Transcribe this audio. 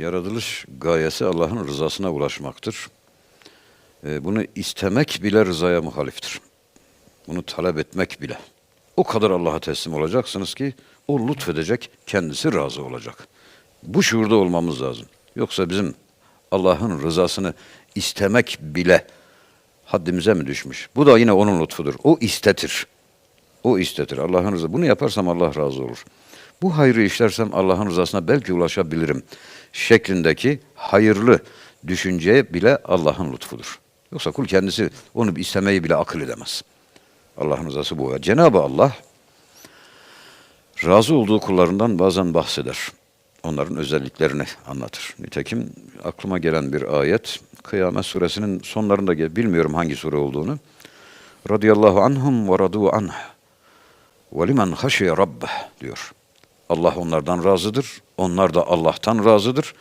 yaratılış gayesi Allah'ın rızasına ulaşmaktır. Ee, bunu istemek bile rızaya muhaliftir. Bunu talep etmek bile. O kadar Allah'a teslim olacaksınız ki o lütfedecek, kendisi razı olacak. Bu şuurda olmamız lazım. Yoksa bizim Allah'ın rızasını istemek bile haddimize mi düşmüş? Bu da yine onun lütfudur. O istetir. O istetir. Allah'ın rızası. Bunu yaparsam Allah razı olur. Bu hayrı işlersem Allah'ın rızasına belki ulaşabilirim. Şeklindeki hayırlı düşünceye bile Allah'ın lütfudur. Yoksa kul kendisi onu istemeyi bile akıl edemez. Allah'ın rızası bu. Cenab-ı Allah razı olduğu kullarından bazen bahseder. Onların özelliklerini anlatır. Nitekim aklıma gelen bir ayet Kıyamet suresinin sonlarında bilmiyorum hangi sure olduğunu. Radiyallahu anhum ve radu anh ve limen haşiye rabbeh diyor. Allah onlardan razıdır. Onlar da Allah'tan razıdır.